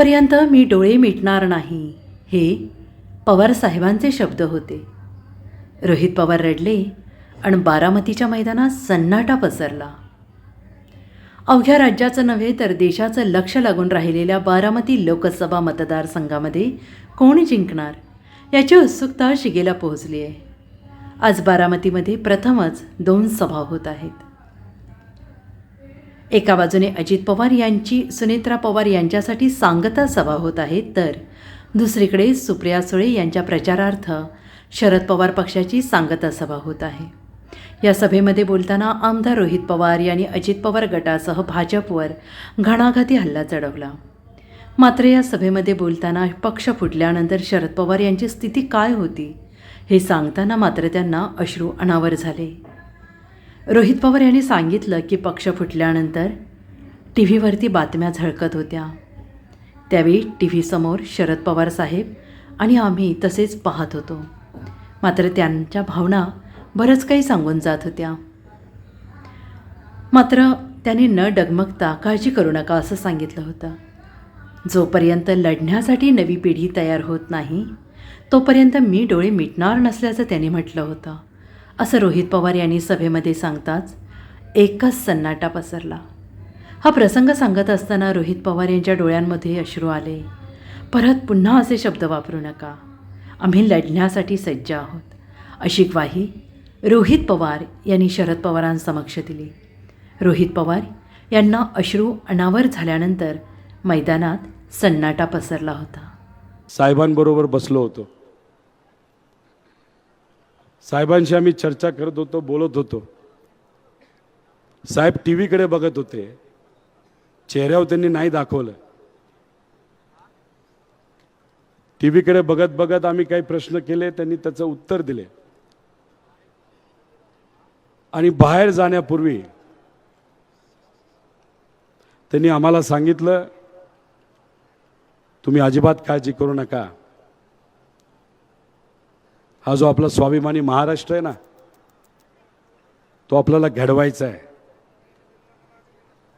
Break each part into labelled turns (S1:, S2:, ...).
S1: तोपर्यंत मी डोळे मिटणार नाही. हे पवार साहेबांचे शब्द होते. रोहित पवार रडले आणि बारामतीच्या मैदानात सन्नाटा पसरला. अवघ्या राज्याचं नव्हे तर देशाचं लक्ष लागून राहिलेल्या बारामती लोकसभा मतदारसंघामध्ये कोण जिंकणार याची उत्सुकता शिगेला पोहोचली आहे. आज बारामतीमध्ये प्रथमच दोन सभा होत आहेत. एका बाजूने अजित पवार यांची सुनेत्रा पवार यांच्यासाठी सांगता सभा होत आहे तर दुसरीकडे सुप्रिया सुळे यांच्या प्रचारार्थ शरद पवार पक्षाची सांगता सभा होत आहे. या सभेमध्ये बोलताना आमदार रोहित पवार यांनी अजित पवार गटासह भाजपवर घणाघाती हल्ला चढवला. मात्र या सभेमध्ये बोलताना पक्ष फुटल्यानंतर शरद पवार यांची स्थिती काय होती हे सांगताना मात्र त्यांना अश्रू अनावर झाले. रोहित पवार यांनी सांगितलं की पक्ष फुटल्यानंतर टी व्हीवरती बातम्या झळकत होत्या. त्यावेळी टी व्हीसमोर शरद पवार साहेब आणि आम्ही तसेच पाहत होतो. मात्र त्यांच्या भावना बरंच काही सांगून जात होत्या. मात्र त्यांनी न डगमगता काळजी करू नका असं सांगितलं होतं. जोपर्यंत लढण्यासाठी नवी पिढी तयार होत नाही तोपर्यंत मी डोळे मिटणार नसल्याचं त्यांनी म्हटलं होतं. असं रोहित पवार यांनी सभेमध्ये सांगताच एकच सन्नाटा पसरला. हा प्रसंग सांगत असताना रोहित पवार यांच्या डोळ्यांमध्ये अश्रू आले. परत पुन्हा असे शब्द वापरू नका. आम्ही लढण्यासाठी सज्ज आहोत. अशी ग्वाही रोहित पवार यांनी शरद पवारांसमक्ष दिली. रोहित पवार यांना अश्रू अनावर झाल्यानंतर मैदानात सन्नाटा पसरला होता.
S2: साहेबांबरोबर बसलो होतो. साहेबांशी आम्ही चर्चा करत होतो बोलत होतो. साहेब टी व्हीकडे बघत होते. चेहऱ्यावर त्यांनी नाही दाखवलं. टी व्हीकडे बघत बघत आम्ही काही प्रश्न केले त्यांनी त्याचं उत्तर दिले. आणि बाहेर जाण्यापूर्वी त्यांनी आम्हाला सांगितलं तुम्ही अजिबात काळजी करू नका. हा जो आपला स्वाभिमानी महाराष्ट्र आहे ना तो आपल्याला घडवायचा आहे.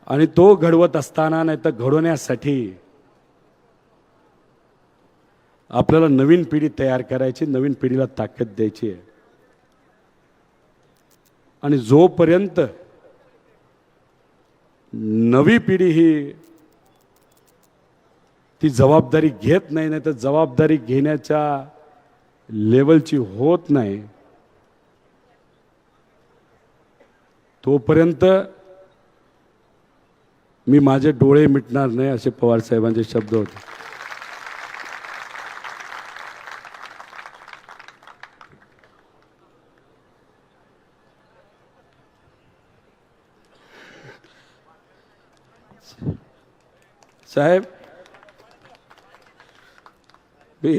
S2: आणि तो घडवत असताना नाही तर घडवण्यासाठी आपल्याला नवीन पिढी तयार करायची नवीन पिढीला ताकद द्यायची आहे. आणि जोपर्यंत नवी पिढी ही ती जबाबदारी घेत नाही नाही तर जबाबदारी घेण्याच्या लेवलची होत नाही तोपर्यंत मी माझे डोळे मिटणार नाही असे पवार साहेबांचे शब्द होते. साहेब मी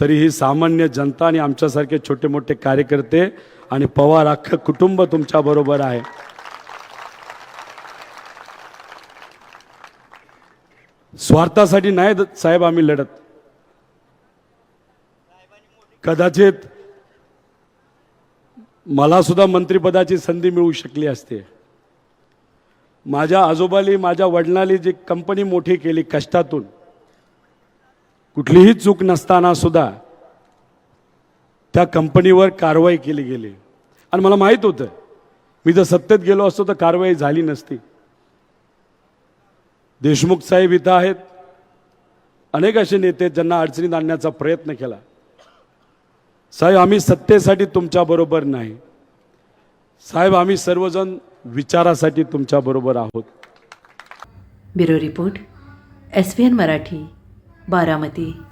S2: तरी ही सामान्य जनता आणि आमच्यासारखे छोटे मोठे कार्यकर्ते आणि पवार अख्खं कुटुंब तुमच्या बरोबर आहे. स्वार्थासाठी नाही द- साहेब आम्ही लढत. कदाचित मला सुद्धा मंत्रिपदाची संधी मिळू शकली असते. माझ्या आजोबाली माझ्या वडिलांनी जी कंपनी मोठी केली कष्टातून कुठलीही चूक नसताना सुद्धा त्या कंपनीवर कारवाई केली गेली. आणि मला माहीत होतं मी जर सत्तेत गेलो असतो तर कारवाई झाली नसती. देशमुख साहेब इथं आहेत. अनेक असे नेते ज्यांना अडचणीत आणण्याचा प्रयत्न केला. साहेब आम्ही सत्तेसाठी तुमच्याबरोबर नाही. साहेब आम्ही सर्वजण विचारासाठी तुमच्याबरोबर आहोत.
S1: Bureau report S N Marathi. Baramati.